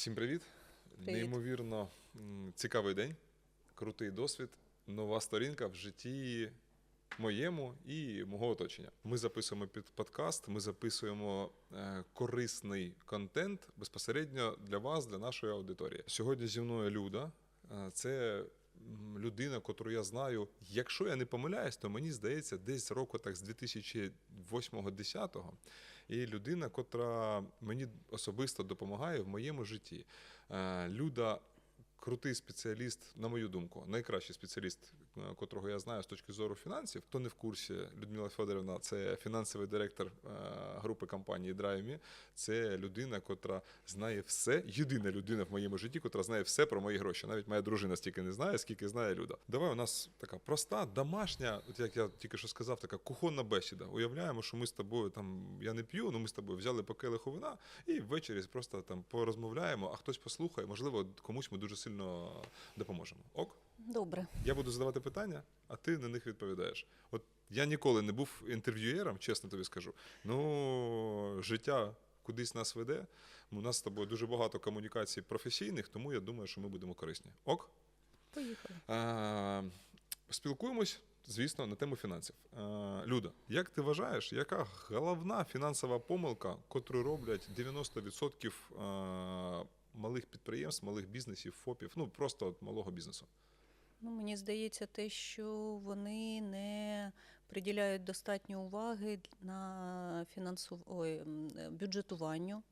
Всім привіт. Привіт. Неймовірно цікавий день, крутий досвід, нова сторінка в житті моєму і мого оточення. Ми записуємо під подкаст, ми записуємо е, корисний контент безпосередньо для вас, для нашої аудиторії. Сьогодні зі мною Люда. Е, Це людина, котру я знаю. Якщо я не помиляюсь, то мені здається, десь року так з 2008-10 і людина, котра мені особисто допомагає в моєму житті. Е, Люда крутий спеціаліст, на мою думку, найкращий спеціаліст, котрого я знаю з точки зору фінансів. Хто не в курсі, Людмила Федорівна це фінансовий директор е, групи компанії Драймі. Це людина, котра знає все. Єдина людина в моєму житті, котра знає все про мої гроші. Навіть моя дружина стільки не знає, скільки знає Люда. Давай у нас така проста, домашня, от як я тільки що сказав, така кухонна бесіда. Уявляємо, що ми з тобою там, я не п'ю, але ми з тобою взяли по келиху вина і ввечері просто там порозмовляємо, а хтось послухає, можливо, комусь ми дуже сильно допоможемо. Ок? Добре. Я буду задавати питання, а ти на них відповідаєш. От я ніколи не був інтерв'юєром, чесно тобі скажу. Ну, життя кудись нас веде. У нас з тобою дуже багато комунікацій професійних, тому я думаю, що ми будемо корисні. Ок? Поїхали. А, спілкуємось, звісно, на тему фінансів. А, Люда, як ти вважаєш, яка головна фінансова помилка, котру роблять 90% малих підприємств, малих бізнесів, ФОПів, ну просто от малого бізнесу? Ну, мені здається, те, що вони не приділяють достатньо уваги на фінансов... Ой, е, бюджетуванню,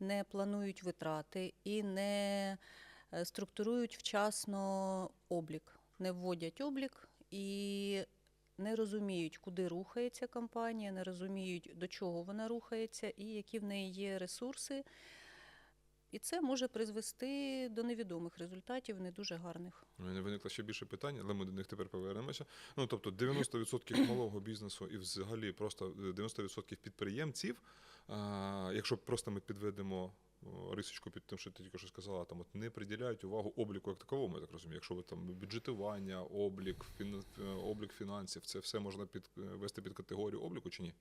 не планують витрати і не е, структурують вчасно облік, не вводять облік і не розуміють, куди рухається компанія, не розуміють, до чого вона рухається і які в неї є ресурси. І це може призвести до невідомих результатів, не дуже гарних. У мене виникло ще більше питань, але ми до них тепер повернемося. Ну тобто 90% малого бізнесу і взагалі просто 90% підприємців, а, якщо просто ми підведемо рисочку під тим, що ти тільки що сказала, там от не приділяють увагу обліку як таковому, я так розумію. Якщо ви там бюджетування, облік, фін, е, облік фінансів, це все можна підвести під категорію обліку чи ні?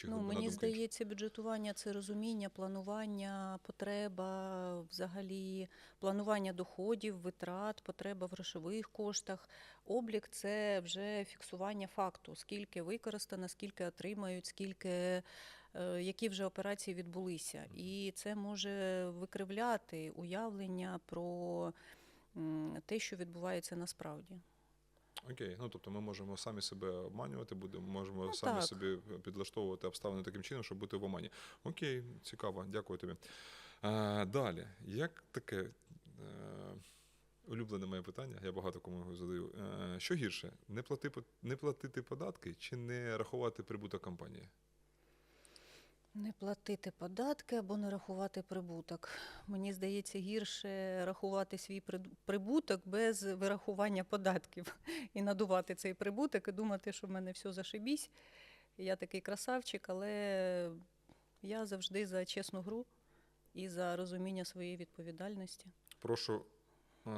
Чи Ну, мені думку здається, бюджетування це розуміння, планування, потреба, взагалі планування доходів, витрат, потреба в грошових коштах. Облік це вже фіксування факту, скільки використано, скільки отримають, скільки е, які вже операції відбулися. І це може викривляти уявлення про те, що відбувається насправді. Окей, ну тобто ми можемо самі себе обманювати, будемо можемо Ну, самі так. собі підлаштовувати обставини таким чином, щоб бути в омані. Окей, цікаво, дякую тобі. А, далі, як таке а, улюблене моє питання, я багато кому його задаю. А, що гірше, не, плати, не платити податки чи не рахувати прибуток компанії? Не платити податки або не рахувати прибуток. Мені здається, гірше рахувати свій прибуток без вирахування податків і надувати цей прибуток і думати, що в мене все зашибісь. Я такий красавчик, але я завжди за чесну гру і за розуміння своєї відповідальності. Прошу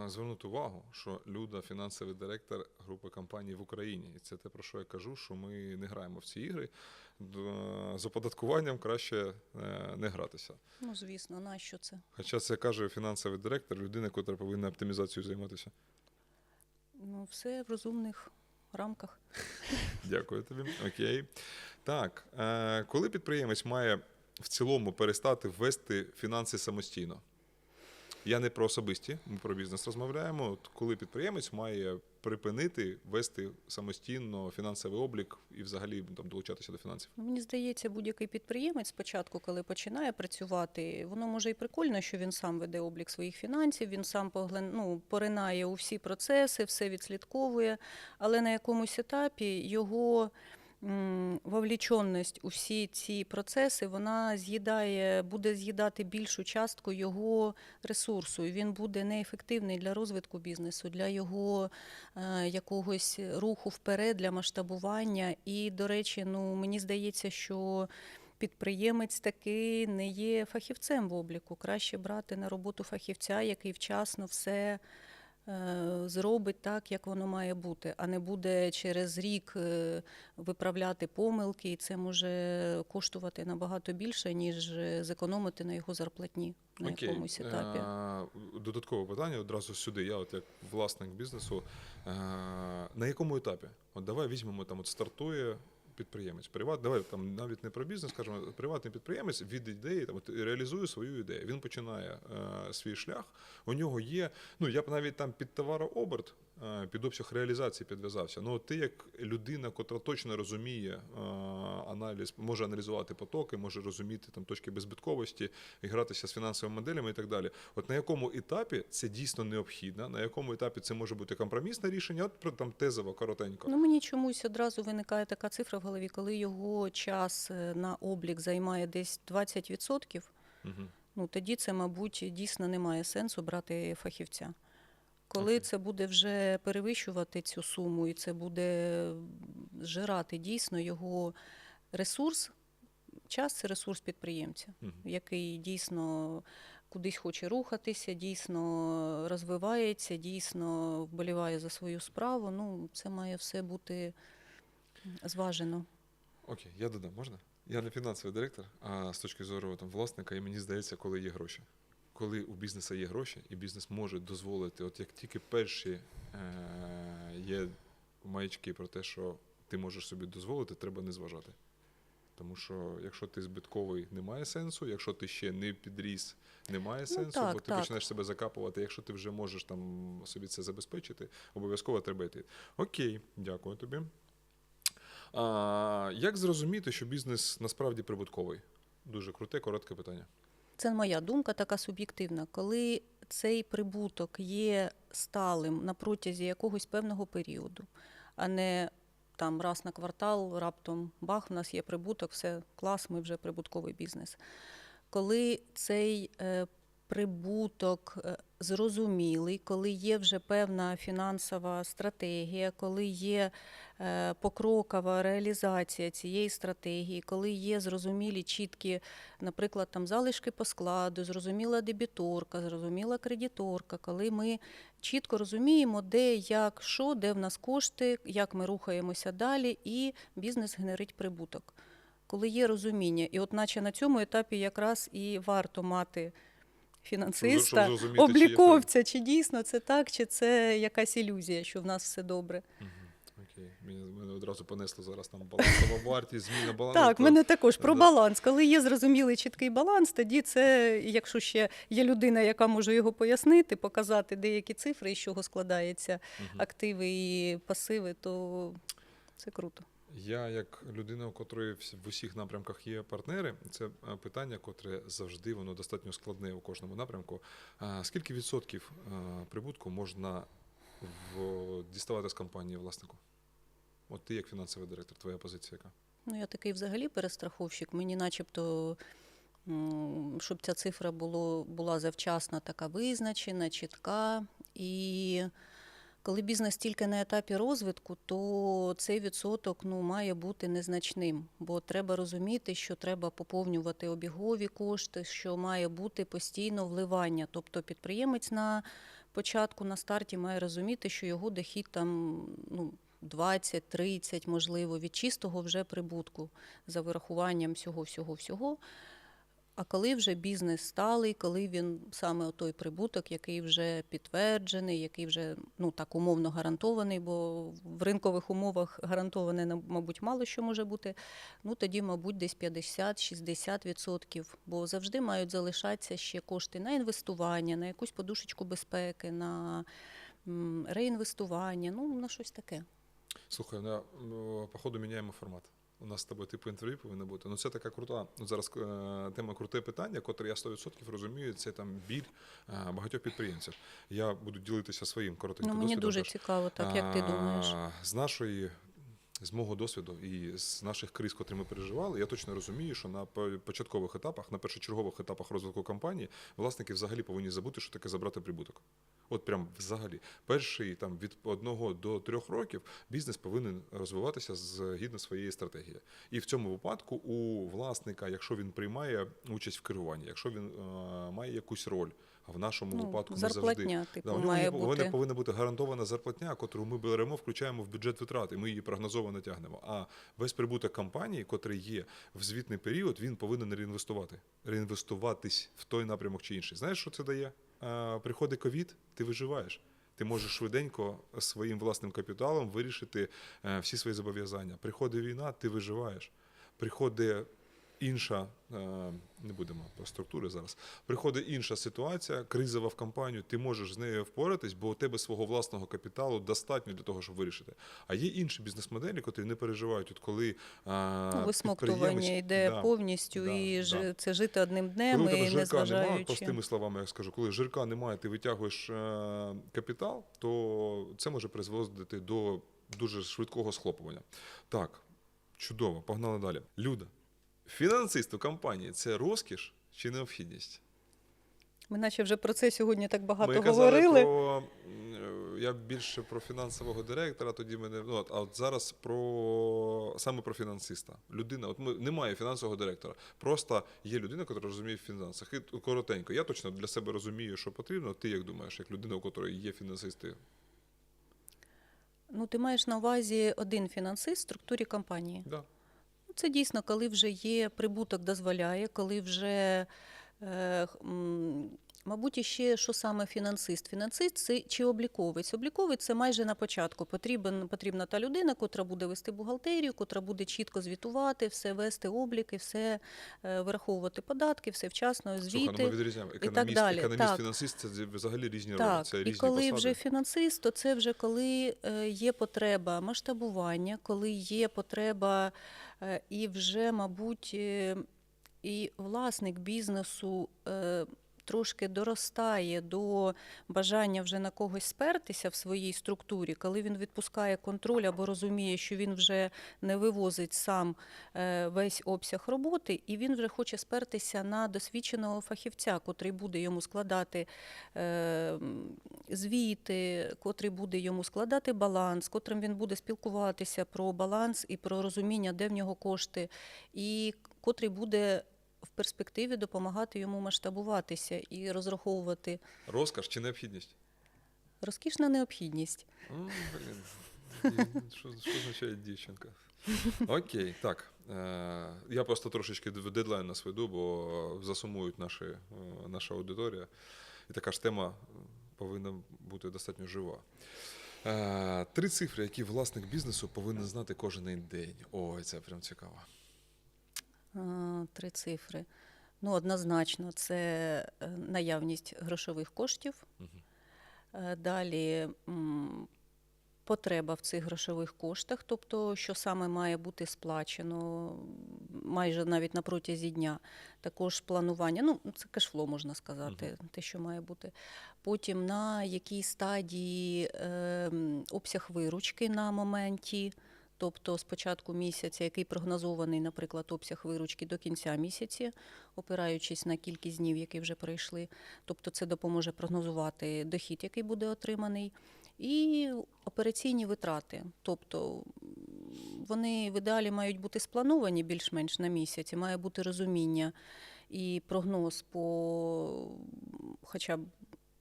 звернути увагу, що Люда фінансовий директор групи компаній в Україні. І це те, про що я кажу, що ми не граємо в ці ігри. З оподаткуванням краще е, не гратися. Ну, звісно, нащо це? Хоча це каже фінансовий директор, людина, яка повинна оптимізацією займатися. Ну, все в розумних рамках. Дякую тобі. Окей. Так, е, коли підприємець має в цілому перестати ввести фінанси самостійно? Я не про особисті, ми про бізнес розмовляємо. От коли підприємець має припинити вести самостійно фінансовий облік і взагалі там долучатися до фінансів. Ну, Мені здається, будь-який підприємець спочатку, коли починає працювати, воно може і прикольно, що він сам веде облік своїх фінансів, він сам поглин, ну, поринає у всі процеси, все відслідковує, але на якомусь етапі його вовліченість у всі ці процеси, вона з'їдає, буде з'їдати більшу частку його ресурсу, і він буде неефективний для розвитку бізнесу, для його е, якогось руху вперед, для масштабування. І, до речі, ну мені здається, що підприємець таки не є фахівцем в обліку. Краще брати на роботу фахівця, який вчасно все зробить так, як воно має бути, а не буде через рік е, виправляти помилки, і це може коштувати набагато більше, ніж е, зекономити на його зарплатні на Окей. якомусь етапі. Е, Додаткове питання одразу сюди. Я, от як власник бізнесу, е, на якому етапі? От давай візьмемо там, от стартує підприємець. Приват, давай там навіть не про бізнес, скажімо, приватний підприємець від ідеї там от, реалізує свою ідею. Він починає е, свій шлях. У нього є. Ну я б навіть там під товарооберт, під обсяг реалізації підв'язався. Ну ти як людина, котра точно розуміє е, аналіз, може аналізувати потоки, може розуміти там точки беззбитковості, гратися з фінансовими моделями і так далі. От на якому етапі це дійсно необхідно, на якому етапі це може бути компромісне рішення? От там тезово, коротенько. Ну, мені чомусь одразу виникає така цифра в голові, коли його час е, на облік займає десь 20%, Угу. ну тоді це, мабуть, дійсно немає сенсу брати фахівця. Коли це буде вже перевищувати цю суму, і це буде зжирати дійсно його ресурс, час це ресурс підприємця, який дійсно кудись хоче рухатися, дійсно розвивається, дійсно вболіває за свою справу. Ну, це має все бути зважено. Окей, я додам, можна? Я не фінансовий директор, а з точки зору там, власника, і мені здається, коли є гроші. Коли у бізнесу є гроші, і бізнес може дозволити, от як тільки перші е- є маячки про те, що ти можеш собі дозволити, треба не зважати. Тому що якщо ти збитковий, немає сенсу, якщо ти ще не підріс, немає сенсу, так, бо ти так. починаєш себе закапувати. Якщо ти вже можеш там собі це забезпечити, обов'язково треба йти. Окей, дякую тобі. А, як зрозуміти, що бізнес насправді прибутковий? Дуже круте, коротке питання. Це моя думка така суб'єктивна. Коли цей прибуток є сталим на протязі якогось певного періоду, а не там раз на квартал раптом бах, в нас є прибуток, все клас, ми вже прибутковий бізнес. Коли цей е, прибуток е, зрозумілий, коли є вже певна фінансова стратегія, коли є е, покрокова реалізація цієї стратегії, коли є зрозумілі чіткі наприклад, там залишки по складу, зрозуміла дебіторка, зрозуміла кредиторка, коли ми чітко розуміємо, де, як, що, де в нас кошти, як ми рухаємося далі, і бізнес генерить прибуток. Коли є розуміння, і от наче на цьому етапі якраз і варто мати фінансиста, зрозуміти, чи є обліковця, чи дійсно це так, чи це якась ілюзія, що в нас все добре. Окей. Мені, мене одразу понесло зараз там балансова вартість, зміна балансу. Так, мене також про баланс. Коли є зрозумілий чіткий баланс, тоді це, якщо ще є людина, яка може його пояснити, показати деякі цифри, з чого складаються активи і пасиви, то це круто. Я, як людина, у котрої в усіх напрямках є партнери, це е, питання, котре завжди воно достатньо складне у кожному напрямку. Скільки відсотків е, прибутку можна в... діставати з компанії власнику? От ти як фінансовий директор, твоя позиція яка? Ну, я такий взагалі перестраховщик. Мені начебто, щоб ця цифра було, була завчасно така визначена, чітка. І коли бізнес тільки на етапі розвитку, то цей відсоток ну, має бути незначним. Бо треба розуміти, що треба поповнювати обігові кошти, що має бути постійно вливання. Тобто підприємець на початку, на старті має розуміти, що його дохід там ну, 20-30, можливо, від чистого вже прибутку за вирахуванням всього, всього, всього. А коли вже бізнес сталий, коли він саме той прибуток, який вже підтверджений, який вже ну так умовно гарантований, бо в ринкових умовах гарантоване, мабуть, мало що може бути. Ну тоді, мабуть, десь 50-60%, відсотків, бо завжди мають залишатися ще кошти на інвестування, на якусь подушечку безпеки, на реінвестування, ну на щось таке. Слухай, на, ну, походу міняємо формат. У нас з тобою типу інтерв'ю повинно бути. Ну це така крута. Ну зараз е, тема круте питання, котре я 100% розумію. Це там біль е, багатьох підприємців. Я буду ділитися своїм коротеньким Ну мені досвідом. дуже цікаво, так як ти думаєш. А, З нашої. З мого досвіду і з наших криз, котрі ми переживали, я точно розумію, що на початкових етапах, на першочергових етапах розвитку компанії, власники взагалі повинні забути, що таке забрати прибуток. От прям взагалі. Перший там від одного до трьох років бізнес повинен розвиватися згідно своєї стратегії. І в цьому випадку у власника, якщо він приймає участь в керуванні, якщо він е, має якусь роль А в нашому Ну, випадку ми завжди типу, Да, у нього має не- Вони повинна бути гарантована зарплатня, яку ми беремо, включаємо в бюджет витрат, і ми її прогнозовано тягнемо. А весь прибуток компанії, котрий є в звітний період, він повинен реінвестувати, реінвестуватись в той напрямок чи інший. Знаєш, що це дає? А, приходить ковід, ти виживаєш. Ти можеш швиденько своїм власним капіталом вирішити е, всі свої зобов'язання. Приходить війна, ти виживаєш. Приходить інша, е, не будемо про структури зараз. Приходить інша ситуація, кризова в компанію, ти можеш з нею впоратись, бо у тебе свого власного капіталу достатньо для того, щоб вирішити. А є інші бізнес-моделі, котрі не переживають, от коли е, Ну, висмоктування йде Да. повністю, да, і да. це жити одним днем, Коли у тебе і жирка немає, незважаючи. простими словами, я скажу, коли жирка немає, ти витягуєш е, капітал, то це може призводити до дуже швидкого схлопування. Так, чудово, погнали далі. Люда, фінансист у компанії це розкіш чи необхідність? Ми наче вже про це сьогодні так багато Ми казали говорили. про я більше про фінансового директора, тоді мене. Ну, а от зараз про саме про фінансиста. Людина, от ми немає фінансового директора. Просто є людина, яка розуміє в фінансах. І коротенько. Я точно для себе розумію, що потрібно. Ти як думаєш, як людина, у котрої є фінансисти? Ну, ти маєш на увазі один фінансист в структурі компанії. Да. Це дійсно, коли вже є прибуток дозволяє, коли вже, е, мабуть, іще що саме фінансист? Фінансист це чи обліковець? Обліковець це майже на початку. Потрібен, потрібна та людина, котра буде вести бухгалтерію, котра буде чітко звітувати, все вести обліки, все е, вираховувати податки, все вчасно, звіти. Слухай, ну ми відрізняємо. так далі. економіст Так. фінансист це взагалі різні. Так, Це і коли посади. вже фінансист, то це вже коли е, є потреба масштабування, коли є потреба е, і вже, мабуть, і власник бізнесу трошки доростає до бажання вже на когось спертися в своїй структурі, коли він відпускає контроль або розуміє, що він вже не вивозить сам е, весь обсяг роботи, і він вже хоче спертися на досвідченого фахівця, котрий буде йому складати е, звіти, котрий буде йому складати баланс, котрим він буде спілкуватися про баланс і про розуміння, де в нього кошти, і котрий буде в перспективі допомагати йому масштабуватися і розраховувати Розкаш чи необхідність? розкішна необхідність. Блін. Що, що означає дівчинка? Окей, так. Е, я просто трошечки дедлайн нас веду, бо засумують наші, е, наша аудиторія. І така ж тема е, повинна бути достатньо жива. Три цифри, які власник бізнесу повинен знати кожен день. Ой, це прям цікаво. А, Три цифри. Ну, однозначно, це е, наявність грошових коштів. Е, Далі потреба в цих грошових коштах, тобто, що саме має бути сплачено майже навіть на протязі дня. Також планування, ну це кешфло, можна сказати, те, що має бути. Потім на якій стадії е, обсяг виручки на моменті. Тобто з початку місяця, який прогнозований, наприклад, обсяг виручки до кінця місяця, опираючись на кількість днів, які вже пройшли. Тобто це допоможе прогнозувати дохід, який буде отриманий, і операційні витрати. Тобто вони в ідеалі мають бути сплановані більш-менш на місяць, і має бути розуміння і прогноз по хоча б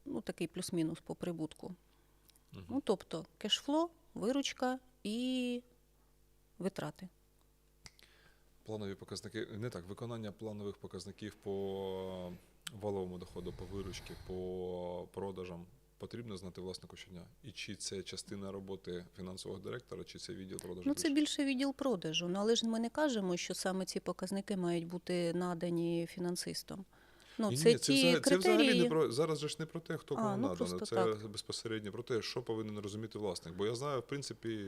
ну, такий плюс-мінус по прибутку. Мгм. Ну, тобто кешфло, виручка і витрати. Планові показники, не так, виконання планових показників по валовому доходу, по виручці, по продажам потрібно знати власнику щодня. І чи це частина роботи фінансового директора, чи це відділ продажу? Ну, це більше відділ продажу. Ну, але ж ми не кажемо, що саме ці показники мають бути надані фінансистам. Ну, Ні, це ні, ті взагалі, це взагалі не про зараз же ж не про те, хто кому ну, надано. Це так. безпосередньо про те, що повинен розуміти власник. Бо я знаю, в принципі,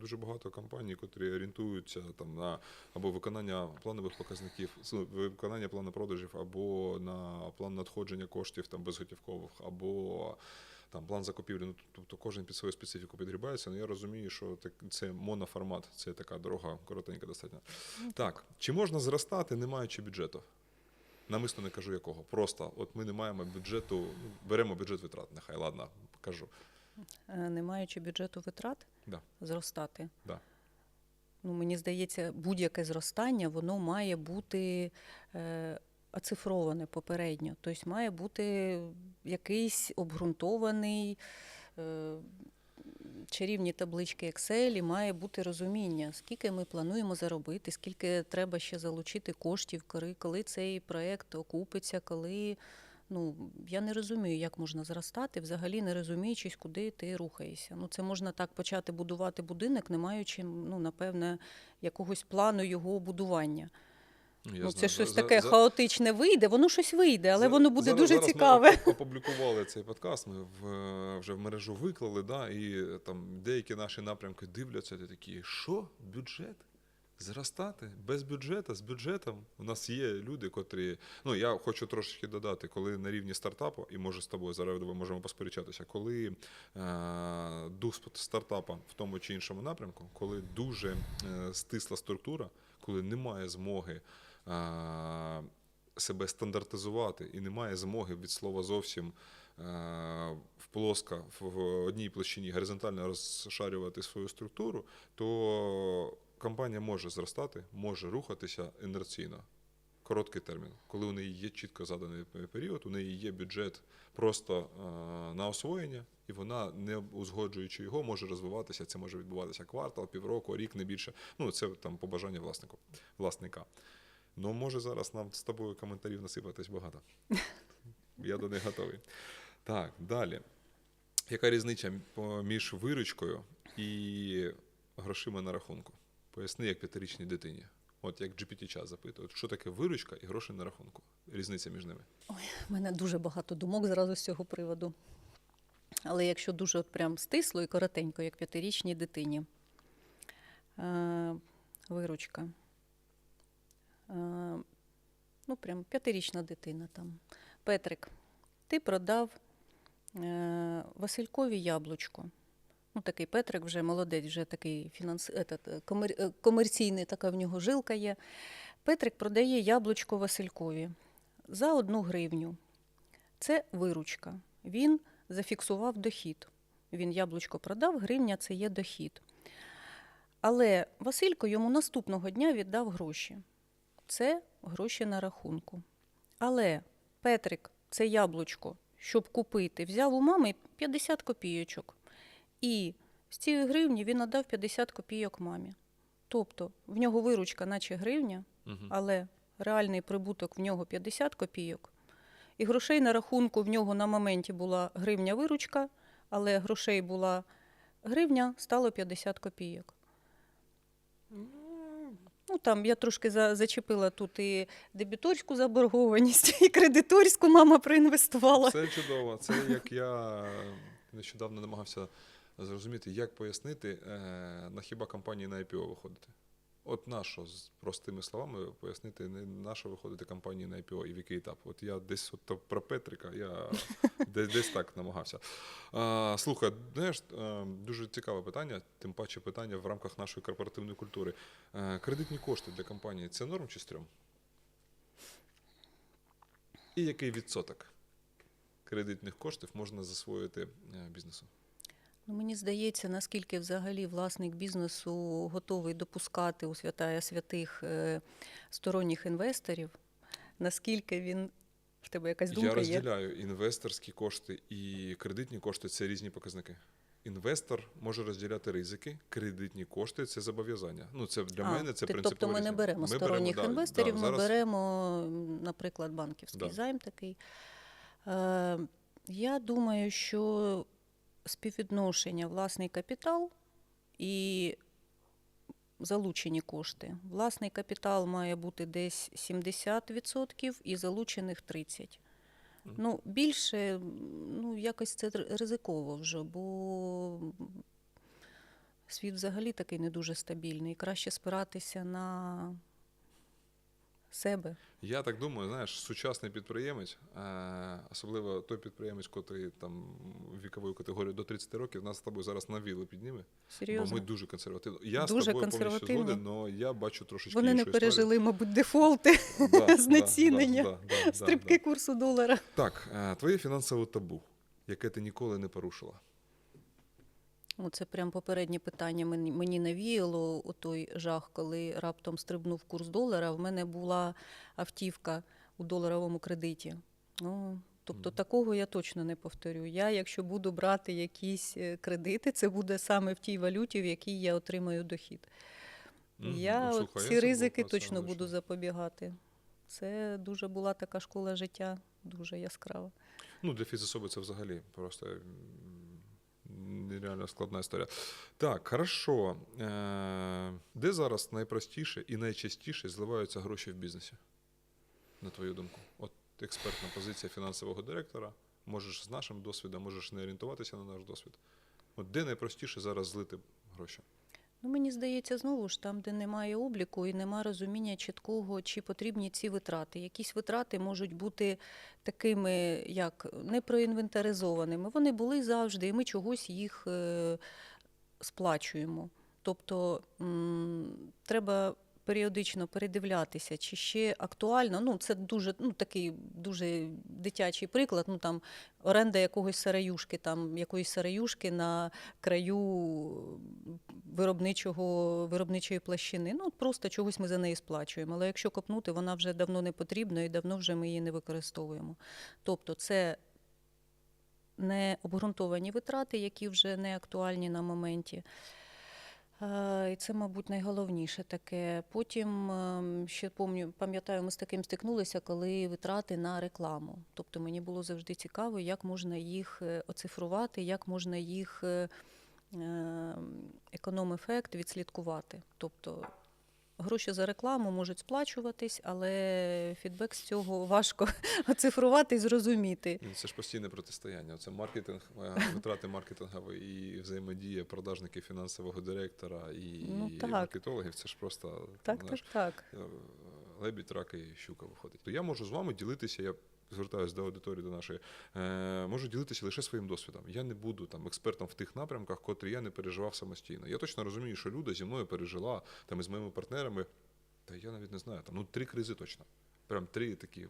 дуже багато компаній, котрі орієнтуються там на або виконання планових показників, виконання плану продажів, або на план надходження коштів там безготівкових, або там план закупівлі. Ну, тобто кожен під свою специфіку підгрібається. Ну я розумію, що так, це моноформат, це така дорога коротенька достатньо. Так, чи можна зростати, не маючи бюджету? Намисно не кажу якого. Просто от ми не маємо бюджету, беремо бюджет витрат, нехай ладно, кажу. е, не маючи бюджету витрат, Да. зростати. Да. Ну, мені здається, будь-яке зростання воно має бути е, оцифроване попередньо. Тобто має бути якийсь обґрунтований. е, Чарівні таблички Excel має бути розуміння, скільки ми плануємо заробити, скільки треба ще залучити коштів, коли, цей проєкт окупиться, коли ну я не розумію, як можна зростати, взагалі не розуміючись, куди ти рухаєшся. Ну це можна так почати будувати будинок, не маючи ну напевне якогось плану його будування. Я ну знаю, це щось за- таке за- хаотичне вийде, воно щось вийде, але За- воно буде зараз- дуже зараз цікаве. Ми опублікували цей подкаст. Ми в, е, вже в мережу виклали, да, і е, там деякі наші напрямки дивляться, і такі, що бюджет? Зростати без бюджету, з бюджетом. У нас є люди, котрі. Ну я хочу трошечки додати, коли на рівні стартапу, і може з тобою зараз ми можемо посперечатися, коли е, дух стартапа в тому чи іншому напрямку, коли дуже е, стисла структура, коли немає змоги. Е, себе стандартизувати і немає змоги від слова зовсім е, в плоска в одній площині горизонтально розшарювати свою структуру, то компанія може зростати, може рухатися інерційно. Короткий термін, коли у неї є чітко заданий період, у неї є бюджет просто е, на освоєння, і вона, не узгоджуючи його, може розвиватися. Це може відбуватися квартал, півроку, рік, не більше. Ну це там побажання власнику, власника. Ну, може зараз нам з тобою коментарів насипатись багато. Я до них готовий. Так, далі. Яка різниця між виручкою і грошима на рахунку? Поясни, як п'ятирічній дитині. От як GPT-чат запитує, що таке виручка і гроші на рахунку? Різниця між ними. У мене дуже багато думок зразу з цього приводу. Але якщо дуже от прям стисло і коротенько, як п'ятирічній дитині, е, виручка. Е, ну, прям п'ятирічна дитина там. Петрик, ти продав е, Василькові яблучко. Ну, такий Петрик вже молодець, вже такий фінанс... етот, е, комер... комерційний, така в нього жилка є. Петрик продає яблучко Василькові за одну гривню. Це виручка. Він зафіксував дохід. Він яблучко продав, гривня це є дохід. Але Василько йому наступного дня віддав гроші. Це гроші на рахунку. Але Петрик це яблучко, щоб купити, взяв у мами 50 копійочок. І з цієї гривні він надав 50 копійок мамі. Тобто в нього виручка, наче гривня, але реальний прибуток в нього 50 копійок. І грошей на рахунку в нього на моменті була гривня виручка, але грошей була гривня, стало 50 копійок. Ну, там я трошки за, зачепила тут і дебіторську заборгованість, і кредиторську мама проінвестувала. Це чудово. Це як я нещодавно намагався зрозуміти, як пояснити, е, на хіба компанії на IPO виходити. От на що, з простими словами, пояснити, не на що виходити компанії на IPO і в який етап. От я десь от про Петрика, я десь, десь так намагався. А, слухай, знаєш, е, дуже цікаве питання, тим паче питання в рамках нашої корпоративної культури. Е, Кредитні кошти для компанії це норм чи стрьом? І який відсоток кредитних коштів можна засвоїти е, бізнесу? Ну, мені здається, наскільки взагалі власник бізнесу готовий допускати у святая святих е, сторонніх інвесторів, наскільки він в тебе якась думка Я є? розділяю інвесторські кошти і кредитні кошти це різні показники. Інвестор може розділяти ризики, кредитні кошти це зобов'язання. Ну це для А, мене це принципово. Тобто ми не беремо Ми сторонніх да, інвесторів, да, ми зараз беремо, наприклад, банківський Да. займ такий. Е, я думаю, що співвідношення власний капітал і залучені кошти. Власний капітал має бути десь 70% і залучених 30%. Ну, більше, ну, якось це ризиково вже, бо світ взагалі такий не дуже стабільний. Краще спиратися на себе. Я так думаю, знаєш, сучасний підприємець, е, особливо той підприємець, котрий там вікової категорії до 30 років, нас з тобою зараз на вілу підніме. Серйозно. Бо ми дуже консервативні. Я Дуже з тобою повністю згоден, але я бачу трошечки Вони не іншу історію. пережили, мабуть, дефолти, Да, да, знецінення, да, да, да, да, стрибки да. курсу долара. Так, е, твоє фінансове табу, яке ти ніколи не порушила. Ну, це прям попереднє питання мені, навіяло у той жах, коли раптом стрибнув курс долара. В мене була автівка у доларовому кредиті. Ну, тобто такого я точно не повторю. Я, якщо буду брати якісь е, кредити, це буде саме в тій валюті, в якій я отримаю дохід. Мгм. Я Ну, я ці ризики точно буду запобігати. Це дуже була така школа життя, дуже яскрава. Ну, для фізособи це взагалі просто м, нереально складна історія. Так, хорошо. Е, Де зараз найпростіше і найчастіше зливаються гроші в бізнесі? На твою думку? От експертна позиція фінансового директора. Можеш з нашим досвідом, можеш не орієнтуватися на наш досвід. От де найпростіше зараз злити гроші? Ну, мені здається, знову ж там, де немає обліку і немає розуміння чіткого, чи потрібні ці витрати. Якісь витрати можуть бути такими, як непроінвентаризованими. Вони були завжди, і ми чогось їх е, сплачуємо. Тобто треба періодично передивлятися, чи ще актуально. Ну, це дуже ну, такий дуже дитячий приклад. Ну там оренда якогось сараюшки, там якоїсь сараюшки на краю виробничого, виробничої площини. Ну, просто чогось ми за неї сплачуємо. Але якщо копнути, вона вже давно не потрібна і давно вже ми її не використовуємо. Тобто це не обґрунтовані витрати, які вже не актуальні на моменті. Е, І це, мабуть, найголовніше таке. Потім ем, ще помню, пам'ятаю, ми з таким стикнулися, коли витрати на рекламу. Тобто мені було завжди цікаво, як можна їх е, оцифрувати, як можна їх е, ем, економ-ефект відслідкувати. Тобто гроші за рекламу можуть сплачуватись, але фідбек з цього важко оцифрувати і зрозуміти. Ну, Це ж постійне протистояння. Це маркетинг, е, витрати маркетингові і взаємодія продажників фінансового директора і, Ну, і маркетологів. Це ж просто Так, так, знаєш, так. так. лебідь, рак і щука виходить. То я можу з вами ділитися. Я звертаюся до аудиторії до нашої. Е, можу ділитися лише своїм досвідом. Я не буду там експертом в тих напрямках, котрі я не переживав самостійно. Я точно розумію, що Люда зі мною пережила там із моїми партнерами. Та я навіть не знаю, там ну три кризи точно. Прям три такі е,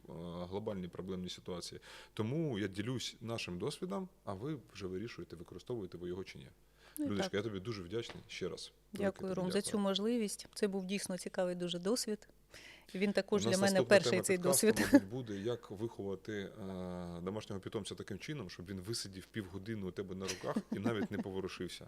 глобальні проблемні ситуації. Тому я ділюсь нашим досвідом, а ви вже вирішуєте, використовуєте ви його чи ні. Ну, Людочка, так. я тобі дуже вдячний ще раз. Дякую, Ром, за цю можливість. Це був дійсно цікавий дуже досвід. Він також для мене перший цей досвід. мабуть, буде, як виховати е, домашнього питомця таким чином, щоб він висидів півгодини у тебе на руках і навіть не поворушився.